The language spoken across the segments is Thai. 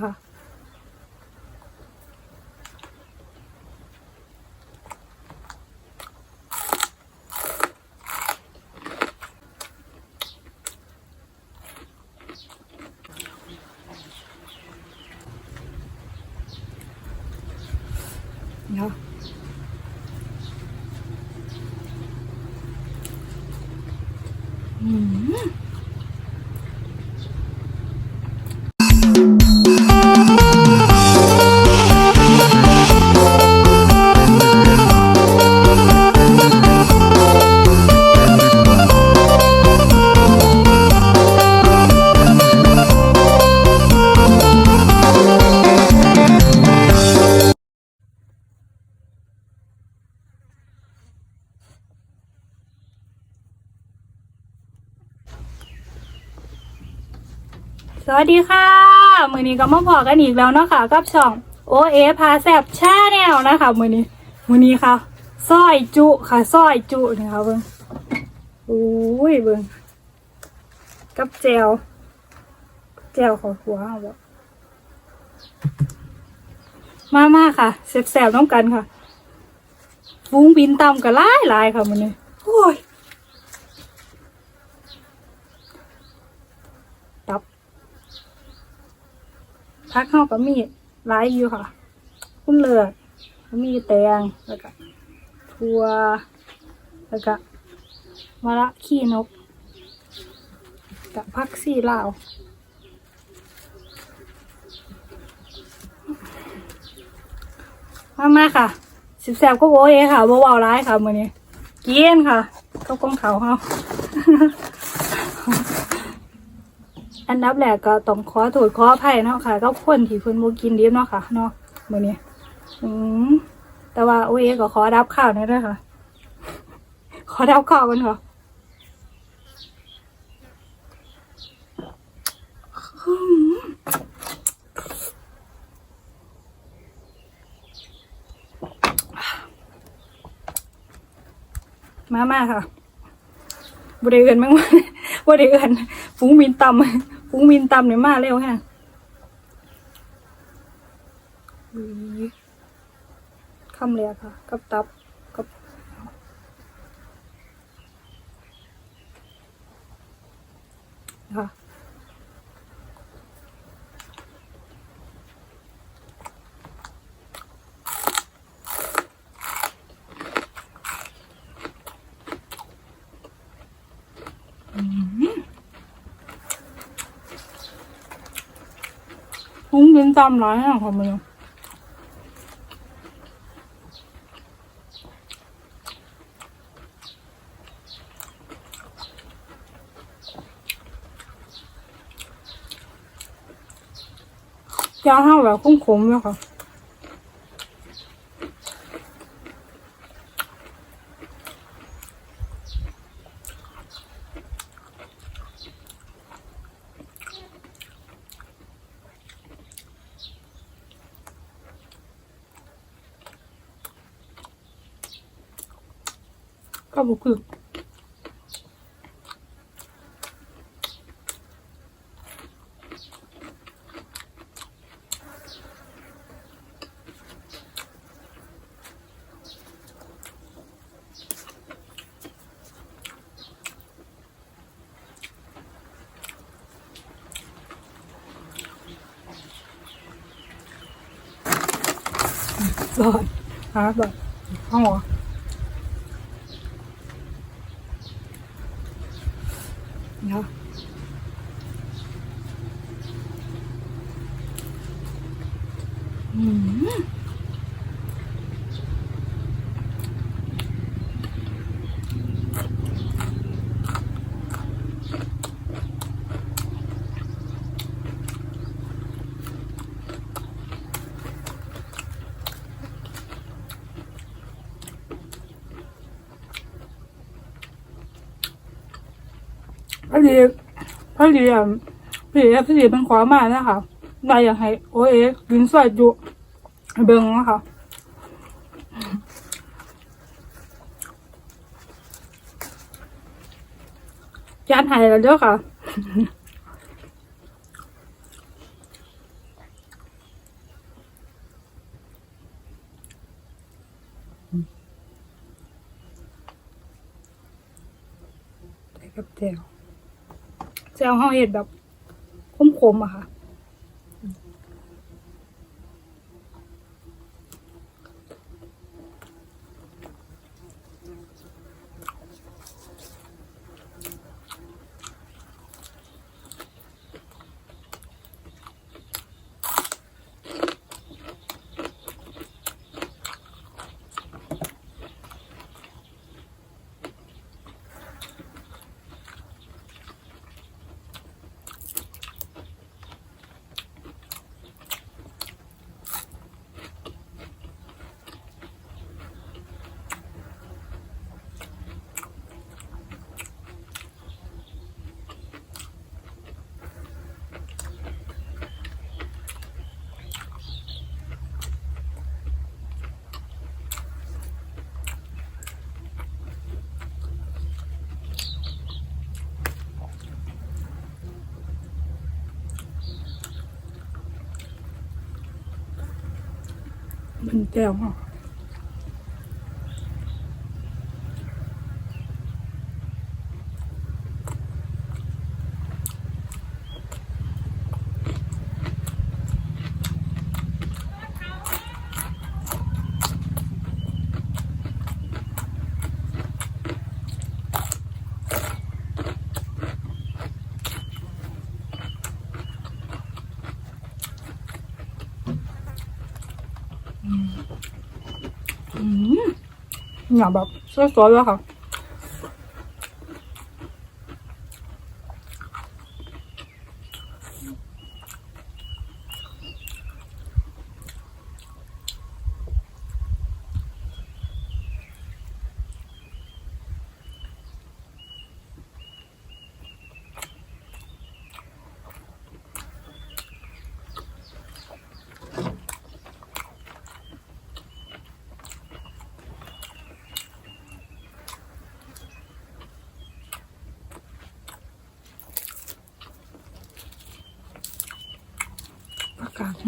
ค่ะเน วัสดีค่ะ มือนี้ก็มาพอกันอีกแล้วเนาะค่ะกับช่องโอเอพาแซบชาแนลนะคะ มือนี้ มือนี้ค่ะซอยจุค่ะซอยจุนี่ค่ะเบิ้งอุ้ยเบิ้งกับแจวแจวของหัวเอาแบบมามาค่ะแสบๆน้องกันค่ะฟุ้งบินต่ำกันหลายหลายค่ะมือนี้โอ้ย พักเข้าก็มีหลายอยู่ค่ะ คุ้นเลือดก็มีแตงแล้วก็ทัวแล้วก็มะระขี้นกกับพักซี่ลาวมามาค่ะ สิบแสบก็โว้ยค่ะเบาๆร้ายค่ะมือนี้เกี้ยนค่ะเข้ากล้องเขาเขา อันดับแรกก็ต้องขอโทษขออภัยเนาะค่ะกับคนที่เพิ่นบ่กินดิบเนาะค่ะเนาะมื้อนี้อืมแต่ว่าโอเอก็ขอรับข่าวหน่อยด้วยค่ะ ขอรับข่าวกันค่ะมามาค่ะบริเอินมั้งบริเอินฟุ้งมินตำ กุ้งมินตำเนี่ยมาเร็วแฮะคำเรียกค่ะ กับตับ กับค่ะ ฟุ้งมินตำร้ายอะค่ะมันยาห้าวแบบคุ้มๆเลยค่ะ ก็บุคือ รอดหาแบบห้องเหรอเนาะอืม พอดีพอดีอะพี่เอฟซีเป็นขวามานะคะนายอยากให้โอเอกินสวยอยู่เบิ่งนะคะจานไห้แล้วเด้อค่ะ กับแจว แจวเฮาเห็ดแบบขมๆอะค่ะ มันแจ่วมากอืม หนาแบบส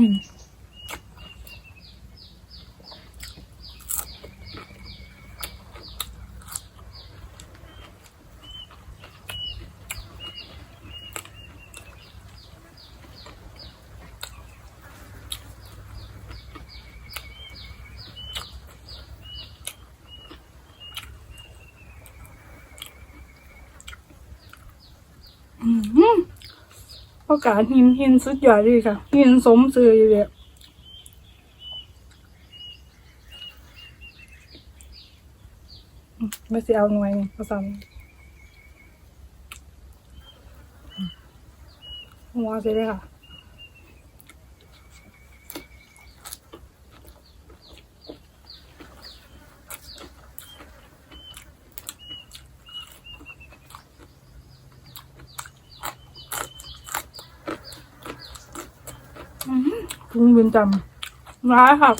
วยๆเลยค่ะ อากาศหินอืม โอกาศหินหินสุดยอดดีค่ะ หินสมซื้ออยู่เลยไม่สิเอาหน่วยนี่ก็ซ้ำหัวเสร็จเลยค่ะ พุงบิ นจำร้ายค่ะ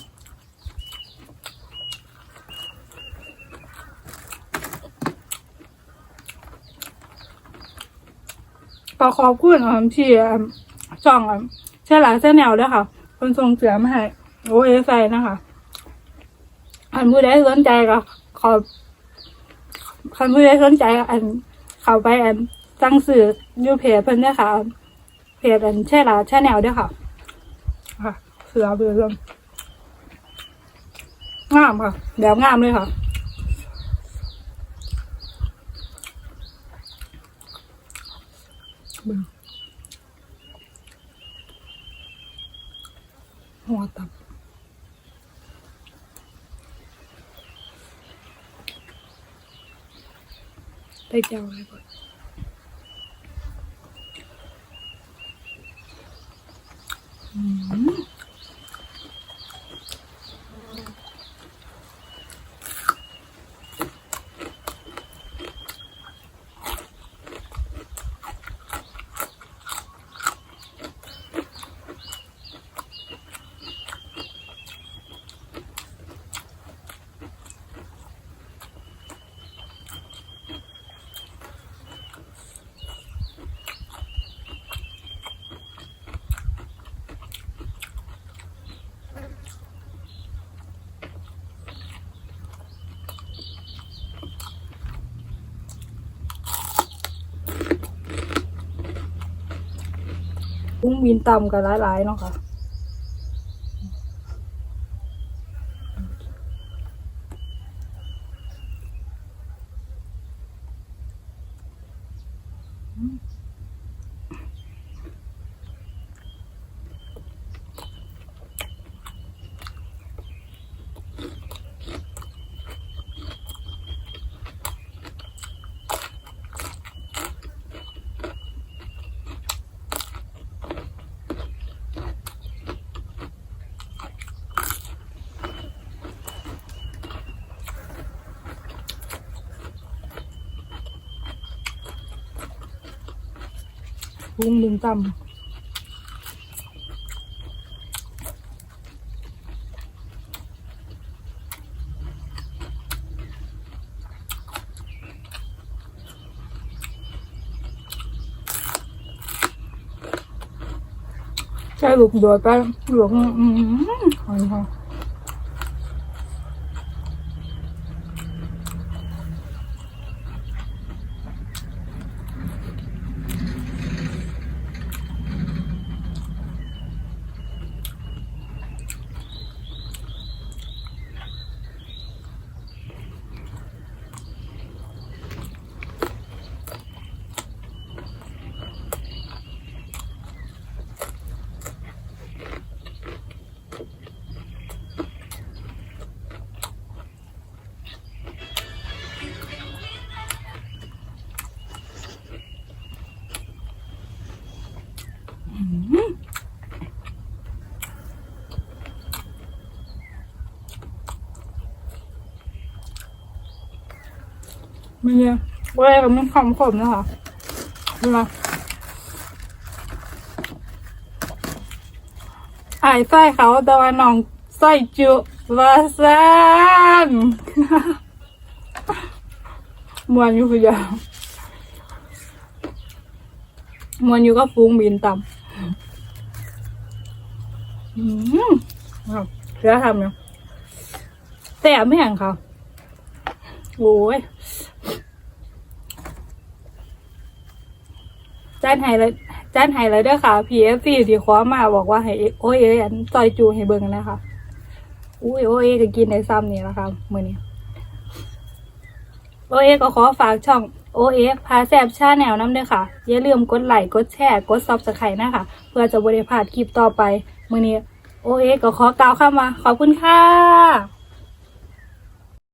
ก็ขอบคุณอะที่อ่องอะแช่หลายแช่แนวด้วยค่ะ คนส่งเสียมาให้โอเอไซนะคะอันผู้ใดสนใจก็ขอบคันผู้ใดสนใจอันเข้าไปอันสั่งสื่อยูเพจเพิ่นด้วยค่ะเพจอันแช่หลายแช่แนวด้วยค่ะค่ะ เสือเบือเรื่องงามค่ะแบบงามเลยค่ะเบึงหัวตับไปเจ้าอะไรก่อนอืม งบินต่ำกับหลายๆเนาะค่ะ กุ้งบินต่ำใช่ลูกโดดไปหลวงอืมหอยค่ะไมีว่าอะไรกับมันคำขมนะคะดูนะอายไส้เขาแต่ว่าน้องไส้จุวาซันมวนอยู่คือเดียวมวนอยู่ก็ฟุ้งบินต่ำอืมเสือทำเนี่ยแต่ไม่แห่งเขาโอ้ย จานไฮเลยจานไฮเลยเด้อค่ะ PFC ที่ขอมาบอกว่าให้โอเออันซอยจูให้เบิ่งนะคะอุ้ยโอเอก็กินในซ้ำนี่แหละค่ะมื้อนี้โอเอก็ขอฝากช่องโอเอพาแซบชาแนลน้ำด้อค่ะ อย่าลืมกดไลค์กดแชร์กดซับสไครต์นะคะ เพื่อจะบริพลาดคลิปต่อไป มื้อนี้โอเอก็ขอกล่าวคำว่าขอบคุณค่ะ